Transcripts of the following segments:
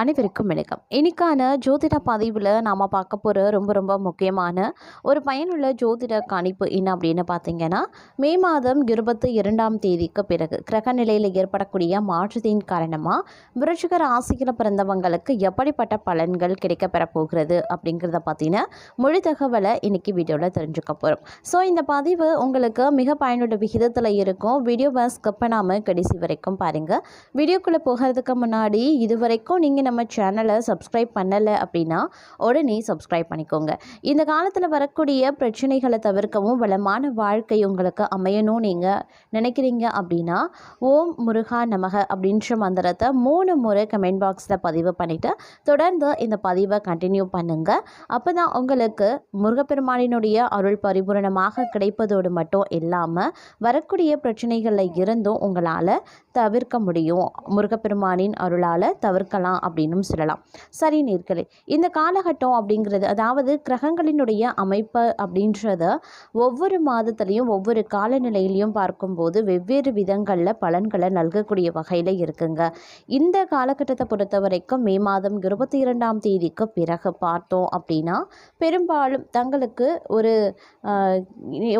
அனைவருக்கும் வணக்கம். இன்னைக்கான ஜோதிட பதிவில் நாம் பார்க்க போகிற ரொம்ப ரொம்ப முக்கியமான ஒரு பயனுள்ள ஜோதிட கணிப்பு என்ன அப்படின்னு பார்த்தீங்கன்னா மே மாதம் இருபத்தி இரண்டாம் தேதிக்கு பிறகு கிரக நிலையில் ஏற்படக்கூடிய மாற்றத்தின் காரணமாக விருச்சிக ராசியில் பிறந்தவங்களுக்கு எப்படிப்பட்ட பலன்கள் கிடைக்கப்பெற போகிறது அப்படிங்கிறத பார்த்தீங்கன்னா மொழி தகவலை இன்றைக்கி வீடியோவில் தெரிஞ்சுக்க போகிறோம் ஸோ இந்த பதிவு உங்களுக்கு மிக பயனுள்ள விகிதத்தில் இருக்கும். வீடியோவை ஸ்கிப் பண்ணாமல் கடைசி வரைக்கும் பாருங்கள் வீடியோக்குள்ளே போகிறதுக்கு முன்னாடி இது வரைக்கும் நீங்கள் நம்ம சேனலை சப்ஸ்கிரைப் பண்ணலை அப்படின்னா உடனே சப்ஸ்கிரைப் பண்ணிக்கோங்க. இந்த காலத்தில் வரக்கூடிய பிரச்சனைகளை தவிர்க்கவும் வளமான வாழ்க்கை உங்களுக்கு அமையணும் நீங்கள் நினைக்கிறீங்க அப்படின்னா ஓம் முருகா நமக அப்படின்ற மந்திரத்தை மூணு முறை கமெண்ட் பாக்ஸில் பதிவு பண்ணிவிட்டு தொடர்ந்து இந்த பதிவை கண்டினியூ பண்ணுங்கள் அப்போ தான் உங்களுக்கு முருகப்பெருமானினுடைய அருள் பரிபூரணமாக கிடைப்பதோடு மட்டும் இல்லாமல் வரக்கூடிய பிரச்சனைகளில் இருந்தும் உங்களால் தவிர்க்க முடியும். முருகப்பெருமானின் அருளால் தவிர்க்கலாம் அப்படின்னும் சொல்லலாம். சரி நேர்களே இந்த காலகட்டம் அப்படிங்கிறது அதாவது கிரகங்களினுடைய அமைப்பு அப்படின்றத ஒவ்வொரு மாதத்துலேயும் ஒவ்வொரு காலநிலையிலையும் பார்க்கும்போது வெவ்வேறு விதங்களில் பலன்களை நல்கக்கூடிய வகையில் இருக்குங்க. இந்த காலகட்டத்தை பொறுத்த வரைக்கும் மே மாதம் இருபத்தி இரண்டாம் தேதிக்கு பிறகு பார்த்தோம் அப்படின்னா பெரும்பாலும் தங்களுக்கு ஒரு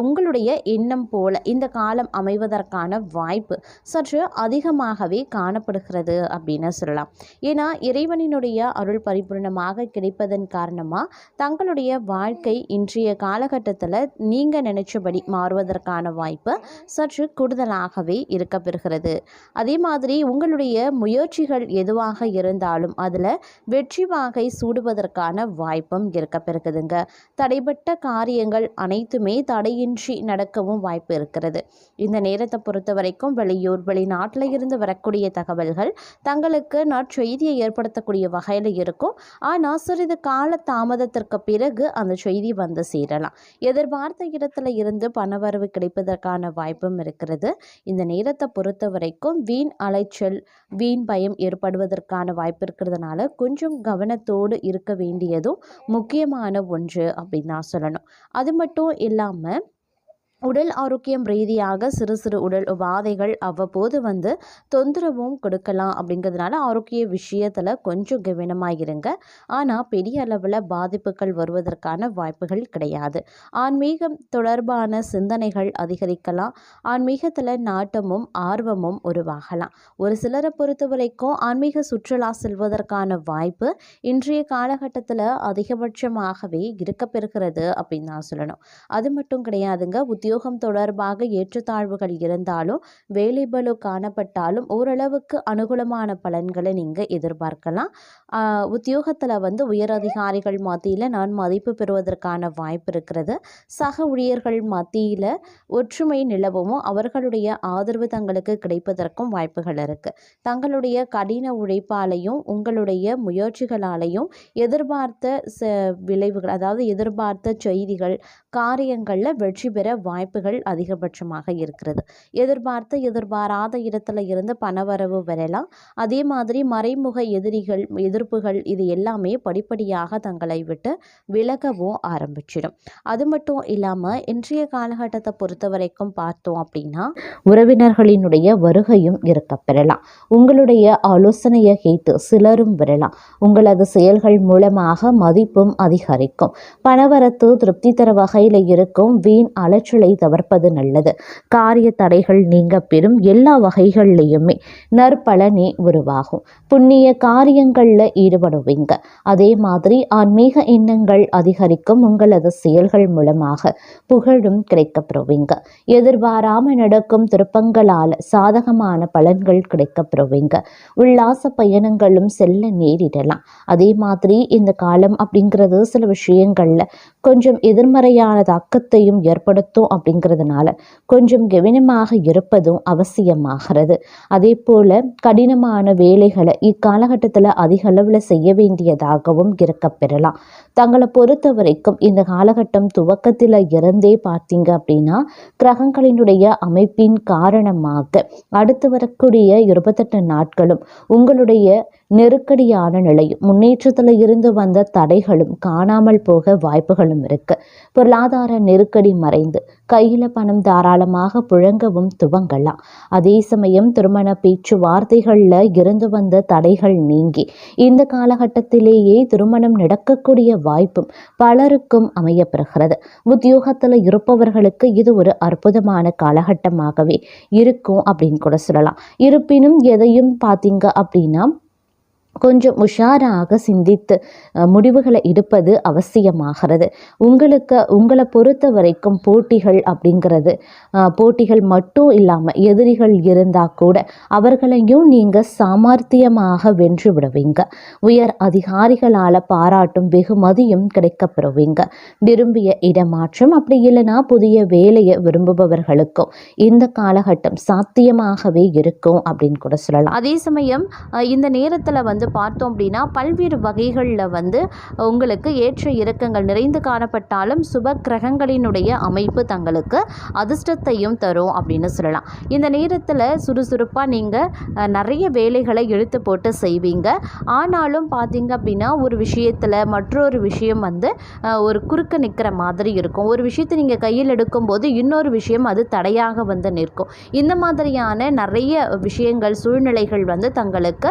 உங்களுடைய எண்ணம் போல இந்த காலம் அமைவதற்கான வாய்ப்பு சற்று அதிகமாகவே காணப்படுகிறது அப்படின்னு சொல்லலாம். ஏன்னா இறைவனினுடைய அருள் பரிபூர்ணமாக கிடைப்பதன் காரணமாக தங்களுடைய வாழ்க்கை இன்றைய காலகட்டத்தில் நீங்கள் நினைச்சபடி மாறுவதற்கான வாய்ப்பு சற்று கூடுதலாகவே இருக்கப்பெறுகிறது அதே மாதிரி உங்களுடைய முயற்சிகள் எதுவாக இருந்தாலும் அதில் வெற்றி வாகை சூடுவதற்கான வாய்ப்பும் இருக்கப்பெறுகுதுங்க தடைப்பட்ட காரியங்கள் அனைத்துமே தடையின்றி நடக்கவும் வாய்ப்பு இருக்கிறது. இந்த நேரத்தை பொறுத்த வரைக்கும் வெளியூர் வெளிநாட்டில் இருந்து வரக்கூடிய தகவல்கள் தங்களுக்கு நற்செய்தியை ஏற்படுத்தக்கூடிய வகையில் இருக்கும். ஆனால் சிறிது கால தாமதத்திற்கு பிறகு அந்த செய்தி வந்து சேரலாம். எதிர்பார்த்த இடத்துல இருந்து பணவரவு கிடைப்பதற்கான வாய்ப்பும் இருக்கிறது. இந்த நேரத்தை பொறுத்த வரைக்கும் வீண் அலைச்சல் வீண் பயம் ஏற்படுவதற்கான வாய்ப்பு இருக்கிறதுனால கொஞ்சம் கவனத்தோடு இருக்க வேண்டியதும் முக்கியமான ஒன்று அப்படின்னு நான் சொல்லணும். அது மட்டும் இல்லாமல் உடல் ஆரோக்கியம் ரீதியாக சிறு சிறு உடல் உபாதைகள் அவ்வப்போது வந்து தொந்தரவும் கொடுக்கலாம் அப்படிங்கிறதுனால ஆரோக்கிய விஷயத்தில் கொஞ்சம் கவனமாக இருங்க ஆனால் பெரிய அளவில் பாதிப்புகள் வருவதற்கான வாய்ப்புகள் கிடையாது. ஆன்மீகம் தொடர்பான சிந்தனைகள் அதிகரிக்கலாம். ஆன்மீகத்தில் நாட்டமும் ஆர்வமும் உருவாகலாம். ஒரு சிலரை பொறுத்த வரைக்கும் ஆன்மீக சுற்றுலா செல்வதற்கான வாய்ப்பு இன்றைய காலகட்டத்தில் அதிகபட்சமாகவே இருக்கப்பெறுகிறது அப்படின்னு நான் சொல்லணும். அது மட்டும் கிடையாதுங்க உத்தியோகம் தொடர்பாக ஏற்றத்தாழ்வுகள் இருந்தாலும் வேலைபலு காணப்பட்டாலும் ஓரளவுக்கு அனுகூலமான பலன்களை நீங்கள் எதிர்பார்க்கலாம். உத்தியோகத்தில் வந்து உயர் அதிகாரிகள் மத்தியில் நான் மதிப்பு பெறுவதற்கான வாய்ப்பு இருக்கிறது. சக ஊழியர்கள் மத்தியில் ஒற்றுமை நிலவவும் அவர்களுடைய ஆதரவு தங்களுக்கு கிடைப்பதற்கும் வாய்ப்புகள் இருக்குது தங்களுடைய கடின உழைப்பாலையும் உங்களுடைய முயற்சிகளாலையும் எதிர்பார்த்த ச விளைவுகள் அதாவது எதிர்பார்த்த செய்திகள் காரியங்களில் வெற்றி பெற வாய்ப்புகள் அதிகபட்சமாக இருக்கிறது. எதிர்பார்த்த எதிர்பாராத இடத்துல இருந்து பணவரவு வரலாம். அதே மாதிரி மறைமுக எதிரிகள் எதிர்ப்புகள் இது எல்லாமே படிப்படியாக தங்களை விட்டு விலகவும் ஆரம்பிச்சிடும். அது மட்டும் இல்லாமல் இன்றைய காலகட்டத்தை பொறுத்த வரைக்கும் பார்த்தோம் அப்படின்னா உறவினர்களினுடைய வருகையும் இருக்க பெறலாம். உங்களுடைய ஆலோசனையை கேட்டு சிலரும் வரலாம். உங்களது செயல்கள் மூலமாக மதிப்பும் அதிகரிக்கும். பணவரத்து திருப்தி தர வகையில் இருக்கும் வீண் அலைச்சலை தவிர்ப்பது நல்லது. காரிய தடைகள் நீங்க பெறும் எல்லா வகைகள்லையுமே நற்பலனே உருவாகும். புண்ணிய காரியங்களில் ஈடுபடுவீங்க. அதே மாதிரி ஆன்மீக எண்ணங்கள் அதிகரிக்கும் உங்களது செயல்கள் மூலமாக புகழும் கிடைக்கப்பெறுவீங்க. எதிர்பாராம நடக்கும் திருப்பங்களால் சாதகமான பலன்கள் கிடைக்கப்பெறுவீங்க. உல்லாச பயணங்களும் செல்ல நேரிடலாம். அதே மாதிரி இந்த காலம் அப்படிங்கிறது சில விஷயங்களில் கொஞ்சம் எதிர்மறையான தாக்கத்தையும் ஏற்படுத்தும் அப்படிங்கிறதுனால கொஞ்சம் கவனமாக இருப்பதும் அவசியமாகிறது. அதே போல் கடினமான வேலைகளை இக்காலகட்டத்தில் அதிக அளவில் செய்ய வேண்டியதாகவும் இருக்க பெறலாம் தங்களை பொறுத்த வரைக்கும் இந்த காலகட்டம் துவக்கத்தில் இருந்தே பார்த்தீங்க அப்படின்னா கிரகங்களினுடைய அமைப்பின் காரணமாக அடுத்து வரக்கூடிய இருபத்தெட்டு நாட்களும் உங்களுடைய நெருக்கடியான நிலையும் முன்னேற்றத்தில் இருந்து வந்த தடைகளும் காணாமல் போக வாய்ப்புகளும் இருக்கு. பொருளாதார நெருக்கடி மறைந்து கையில் பணம் தாராளமாக புழங்கவும் துவங்கலாம். அதே சமயம் திருமண பேச்சுவார்த்தைகளில் இருந்து வந்த தடைகள் நீங்கி இந்த காலகட்டத்திலேயே திருமணம் நடக்கக்கூடிய வாய்ப்பும் பலருக்கும் அமையப்பெறுகிறது. உத்தியோகத்தில் இருப்பவர்களுக்கு இது ஒரு அற்புதமான காலகட்டமாகவே இருக்கும் அப்படின்னு கூட சொல்லலாம். இருப்பினும் எதையும் பார்த்தீங்க அப்படின்னா கொஞ்சம் உஷாராக சிந்தித்து முடிவுகளை எடுப்பது அவசியமாகிறது. உங்களுக்கு உங்களை பொறுத்த வரைக்கும் போட்டிகள் அப்படிங்கிறது போட்டிகள் மட்டும் இல்லாமல் எதிரிகள் இருந்தால் கூட அவர்களையும் நீங்கள் சாமர்த்தியமாக வென்று விடுவீங்க. உயர் அதிகாரிகளால் பாராட்டும் வெகுமதியும் கிடைக்கப்பெறுவீங்க. விரும்பிய இடமாற்றம் அப்படி இல்லைன்னா புதிய வேலையை விரும்புபவர்களுக்கும் இந்த காலகட்டம் சாத்தியமாகவே இருக்கும் அப்படின்னு கூட சொல்லலாம். அதே சமயம் இந்த நேரத்தில் வந்து வந்து பார்த்தோம் அப்படின்னா பல்வேறு வகைகளில் வந்து உங்களுக்கு ஏற்ற இறக்கங்கள் நிறைந்து காணப்பட்டாலும் சுப கிரகங்களினுடைய அமைப்பு தங்களுக்கு அதிர்ஷ்டத்தையும் தரும் அப்படின்னு சொல்லலாம். இந்த நேரத்தில் சுறுசுறுப்பாக நீங்கள் நிறைய வேலைகளை இழுத்து போட்டு செய்வீங்க. ஆனாலும் பார்த்தீங்க அப்படின்னா ஒரு விஷயத்தில் மற்றொரு விஷயம் வந்து ஒரு குறுக்க நிற்கிற மாதிரி இருக்கும். ஒரு விஷயத்தை நீங்கள் கையில் எடுக்கும்போது இன்னொரு விஷயம் அது தடையாக வந்து நிற்கும். இந்த மாதிரியான நிறைய விஷயங்கள் சூழ்நிலைகள் வந்து தங்களுக்கு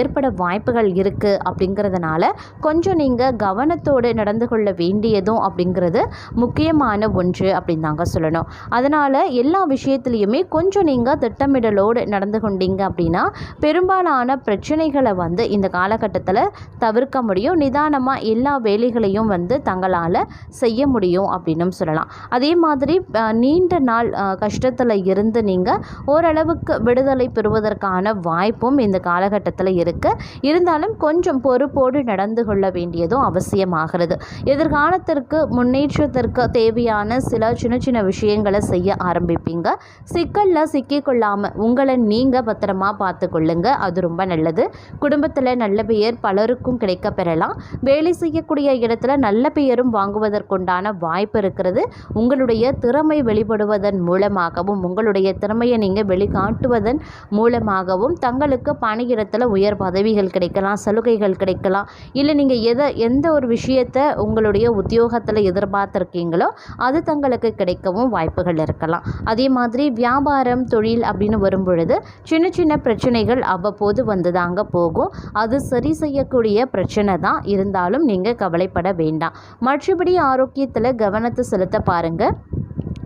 ஏற்பட வாய்ப்புகள் இருக்குது அப்படிங்கிறதுனால கொஞ்சம் நீங்கள் கவனத்தோடு நடந்து கொள்ள வேண்டியதும் அப்படிங்கிறது முக்கியமான ஒன்று அப்படின்னு தாங்க சொல்லணும். அதனால் எல்லா விஷயத்துலையுமே கொஞ்சம் நீங்கள் திட்டமிடலோடு நடந்து கொண்டீங்க அப்படின்னா பெரும்பாலான பிரச்சனைகளை வந்து இந்த காலகட்டத்தில் தவிர்க்க முடியும். நிதானமாக எல்லா வேலைகளையும் வந்து தங்களால் செய்ய முடியும் அப்படின்னும் சொல்லலாம். அதே மாதிரி நீண்ட நாள் கஷ்டத்தில் இருந்து நீங்கள் ஓரளவுக்கு விடுதலை பெறுவதற்கான வாய்ப்பும் இந்த காலகட்டத்தில் இருக்குது இருந்தாலும் கொஞ்சம் பொறுப்போடு நடந்து கொள்ள வேண்டியதும் அவசியமாகிறது. எதிர்காலத்திற்கு முன்னேற்றத்திற்கு தேவையான சில சின்ன சின்ன விஷயங்களை செய்ய ஆரம்பிப்பீங்க. சிக்கலில் சிக்கிக்கொள்ளாமல் உங்களை நீங்கள் பத்திரமா பார்த்துக்கொள்ளுங்க. அது ரொம்ப நல்லது. குடும்பத்தில் நல்ல பெயர் பலருக்கும் கிடைக்க பெறலாம். வேலை செய்யக்கூடிய இடத்துல நல்ல பெயரும் வாங்குவதற்குண்டான வாய்ப்பு இருக்கிறது. உங்களுடைய திறமை வெளிப்படுவதன் மூலமாகவும் உங்களுடைய திறமையை நீங்கள் வெளிக்காட்டுவதன் மூலமாகவும் தங்களுக்கு பணியிடத்தில் உயர் பதவிகள் கிடைக்கலாம் சலுகைகள் கிடைக்கலாம். இல்லை நீங்கள் எதை எந்த ஒரு விஷயத்தை உங்களுடைய உத்தியோகத்தில் எதிர்பார்த்துருக்கீங்களோ அது தங்களுக்கு கிடைக்கவும் வாய்ப்புகள் இருக்கலாம். அதே மாதிரி வியாபாரம் தொழில் அப்படின்னு வரும்பொழுது சின்ன சின்ன பிரச்சனைகள் அவ்வப்போது வந்து தாங்க போகும். அது சரி செய்யக்கூடிய பிரச்சனை தான். இருந்தாலும் நீங்கள் கவலைப்பட வேண்டாம். மற்றபடி ஆரோக்கியத்தில் கவனத்தை செலுத்த பாருங்கள்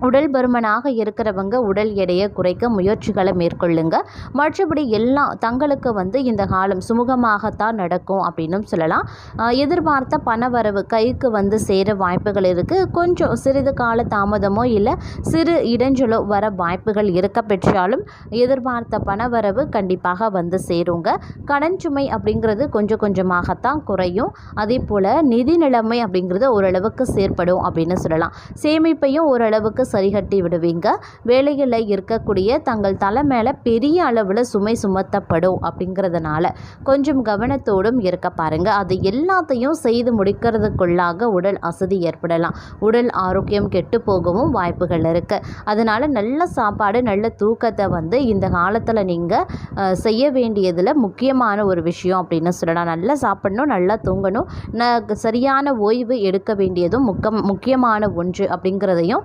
உடல் பருமனாக இருக்கிறவங்க உடல் எடையை குறைக்க முயற்சிகளை மேற்கொள்ளுங்க. மற்றபடி எல்லாம் தங்களுக்கு வந்து இந்த காலம் சுமூகமாகத்தான் நடக்கும் அப்படின்னும் சொல்லலாம். எதிர்பார்த்த பணவரவு கைக்கு வந்து சேர வாய்ப்புகள் இருக்குது கொஞ்சம் சிறிது கால தாமதமோ இல்லை சிறு இடைஞ்சலோ வர வாய்ப்புகள் இருக்க பெற்றாலும் எதிர்பார்த்த பணவரவு கண்டிப்பாக வந்து சேருங்க. கடன் சுமை அப்படிங்கிறது கொஞ்சம் கொஞ்சமாகத்தான் குறையும். அதே போல் நிதி நிலைமை அப்படிங்கிறது ஓரளவுக்கு செயற்படும் அப்படின்னு சொல்லலாம். சேமிப்பையும் ஓரளவுக்கு சரிகட்டி விடுவீங்க. வேலைகளில் இருக்கக்கூடிய தங்கள் தலை மேலே பெரிய அளவில் சுமை சுமத்தப்படும் அப்படிங்கிறதுனால கொஞ்சம் கவனத்தோடும் இருக்க பாருங்கள் அது எல்லாத்தையும் செய்து முடிக்கிறதுக்குள்ளாக உடல் அசதி ஏற்படலாம். உடல் ஆரோக்கியம் கெட்டு போகவும் வாய்ப்புகள் இருக்குது அதனால் நல்ல சாப்பாடு நல்ல தூக்கத்தை வந்து இந்த காலத்தில் நீங்கள் செய்ய வேண்டியதில் முக்கியமான ஒரு விஷயம் அப்படின்னு சொல்லலாம். நல்லா சாப்பிடணும் நல்லா தூங்கணும். ந சரியான ஓய்வு எடுக்க வேண்டியதும் முக்கம் முக்கியமான ஒன்று அப்படிங்கிறதையும்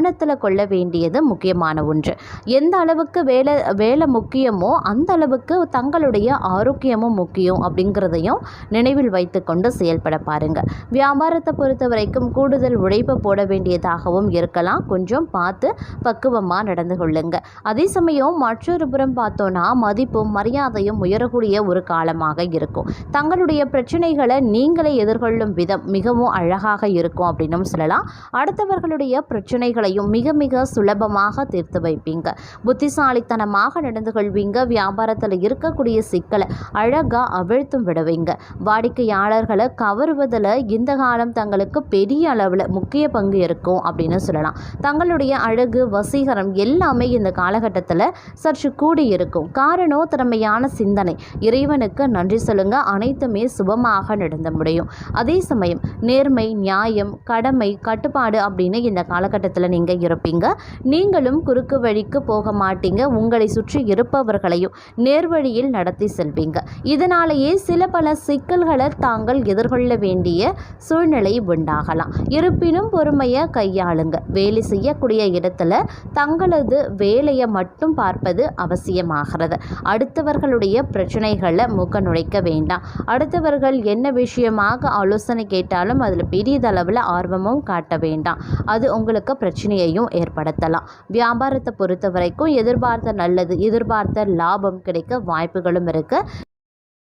கவனத்தில் கொள்ள வேண்டியது முக்கியமான ஒன்று. எந்த அளவுக்கு வேலை வேலை முக்கியமோ அந்த அளவுக்கு தங்களுடைய ஆரோக்கியமும் முக்கியம் அப்படிங்கிறதையும் நினைவில் வைத்துக்கொண்டு செயல்பட பாருங்க. வியாபாரத்தை பொறுத்த வரைக்கும் கூடுதல் உழைப்பு போட வேண்டியதாகவும் இருக்கலாம். கொஞ்சம் பார்த்து பக்குவமாக நடந்து கொள்ளுங்க. அதே சமயம் மற்றொரு புறம் பார்த்தோன்னா மதிப்பும் மரியாதையும் உயரக்கூடிய ஒரு காலமாக இருக்கும். தங்களுடைய பிரச்சனைகளை நீங்களே எதிர்கொள்ளும் விதம் மிகவும் அழகாக இருக்கும் அப்படின்னும் சொல்லலாம். அடுத்தவர்களுடைய பிரச்சனைகள் பிரச்சனைகளையும் மிக மிக சுலபமாக தீர்த்து வைப்பீங்க. புத்திசாலித்தனமாக நடந்து கொள்வீங்க. வியாபாரத்தில் இருக்கக்கூடிய சிக்கலை அழகாக அவிழ்த்தும் விடுவீங்க. வாடிக்கையாளர்களை கவருவதில் இந்த காலம் தங்களுக்கு பெரிய அளவில் முக்கிய பங்கு இருக்கும் அப்படின்னு சொல்லலாம். தங்களுடைய அழகு வசீகரம் எல்லாமே இந்த காலகட்டத்தில் சற்று கூடி இருக்கும். காரணம் திறமையான சிந்தனை. இறைவனுக்கு நன்றி சொல்லுங்க. அனைத்துமே சுபமாக நடந்து முடியும். அதே சமயம் நேர்மை நியாயம் கடமை கட்டுப்பாடு அப்படின்னு இந்த காலகட்டத்தில் நீங்கள் இருப்பீங்க. நீங்களும் குறுக்கு வழிக்கு போக மாட்டீங்க. உங்களை சுற்றி இருப்பவர்களையும் நேர்வழியில் நடத்தி செல்வீங்க. இதனாலேயே சில பல சிக்கல்களை தாங்கள் எதிர்கொள்ள வேண்டிய சூழ்நிலை உண்டாகலாம். இருப்பினும் பொறுமையை கையாளுங்க. வேலை செய்யக்கூடிய இடத்துல தங்களது வேலையை மட்டும் பார்ப்பது அவசியமாகிறது. அடுத்தவர்களுடைய பிரச்சனைகளை மூக்க நுழைக்க வேண்டாம். அடுத்தவர்கள் என்ன விஷயமாக ஆலோசனை கேட்டாலும் அதில் பெரியதளவில் ஆர்வமும் காட்ட வேண்டாம். அது உங்களுக்கு பிரச்சனை பிரச்சனையையும் ஏற்படுத்தலாம். வியாபாரத்தை பொறுத்த வரைக்கும் எதிர்பார்த்த நல்லது எதிர்பார்த்த லாபம் கிடைக்க வாய்ப்புகளும் இருக்குது